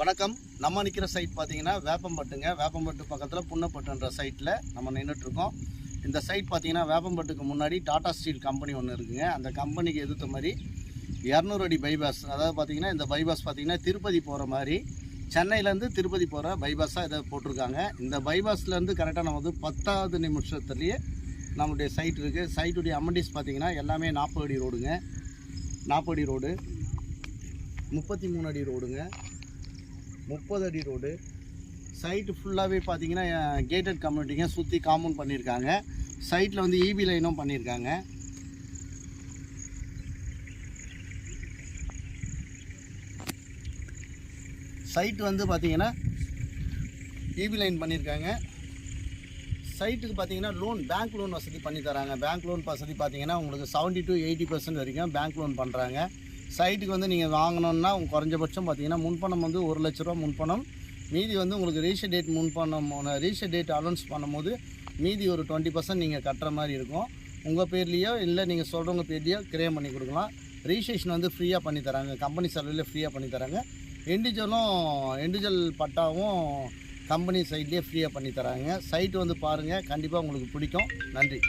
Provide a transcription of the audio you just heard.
வணக்கம். நம்ம நிற்கிற சைட் பார்த்தீங்கன்னா வேப்பம்பட்டுங்க. வேப்பம்பட்டு பக்கத்தில் புன்னப்பட்டுன்ற சைட்டில் நம்ம நின்றுட்டுருக்கோம் இந்த சைட் பார்த்தீங்கன்னா வேப்பம்பட்டுக்கு முன்னாடி டாடா ஸ்டீல் கம்பெனி ஒன்று இருக்குங்க. அந்த கம்பெனிக்கு எதிர்த்த மாதிரி இரநூறு அடி பைபாஸ் அதாவது பார்த்தீங்கன்னா இந்த பைபாஸ் பார்த்தீங்கன்னா திருப்பதி போகிற மாதிரி சென்னையிலேருந்து திருப்பதி போகிற பைபாஸாக இதை போட்டிருக்காங்க. இந்த பைபாஸ்லேருந்து கரெக்டாக நம்ம வந்து பத்தாவது நிமிஷத்துலேயே நம்மளுடைய சைட் இருக்குது சைட்டுடைய அமெண்டிஸ் பார்த்தீங்கன்னா எல்லாமே நாற்பது அடி ரோடுங்க நாற்பது அடி ரோடு முப்பத்தி மூணு அடி ரோடுங்க முப்பது அடி ரோடு. சைட்டு ஃபுல்லாகவே பார்த்தீங்கன்னா கேட்டட் கம்யூனிட்டிங்க சுற்றி காம்பவுண்ட் பண்ணியிருக்காங்க. சைட்டில் வந்து இபி லைனும் பண்ணியிருக்காங்க. சைட் வந்து பார்த்தீங்கன்னா இபி லைன் பண்ணியிருக்காங்க. சைட்டுக்கு பார்த்தீங்கன்னா லோன் பேங்க் லோன் வசதி பண்ணி தராங்க. பேங்க் லோன் வசதி பார்த்தீங்கன்னா உங்களுக்கு செவன்ட்டி டு எயிட்டி பர்சன்ட் வரைக்கும் பேங்க் லோன் பண்ணுறாங்க சைட்டுக்கு வந்து நீங்கள் வாங்கணுன்னா உங்க குறைஞ்சபட்சம் பார்த்தீங்கன்னா முன்பணம் வந்து ஒரு லட்ச ரூபா முன்பணம். மீதி வந்து உங்களுக்கு ரீஷர் டேட் முன்பணம் ரீஷர் டேட் அனௌன்ஸ் பண்ணும்போது மீதி ஒரு டுவெண்ட்டி பர்சன்ட் நீங்கள் கட்டுற மாதிரி இருக்கும். உங்கள் பேர்லேயோ இல்லை நீங்கள் சொல்கிறவங்க பேர்லேயோ கிரேம் பண்ணி கொடுக்கலாம். ரிஜிஸ்ட்ரேஷன் வந்து ஃப்ரீயாக பண்ணி தராங்க. கம்பெனி செலவில் ஃப்ரீயாக பண்ணி தராங்க. இண்டிவிஜுவலும் இண்டிவிஜுவல் பட்டாவும் கம்பெனி சைட்லேயே ஃப்ரீயாக பண்ணி தராங்க. சைட்டு வந்து பாருங்கள் கண்டிப்பாக உங்களுக்கு பிடிக்கும். நன்றி.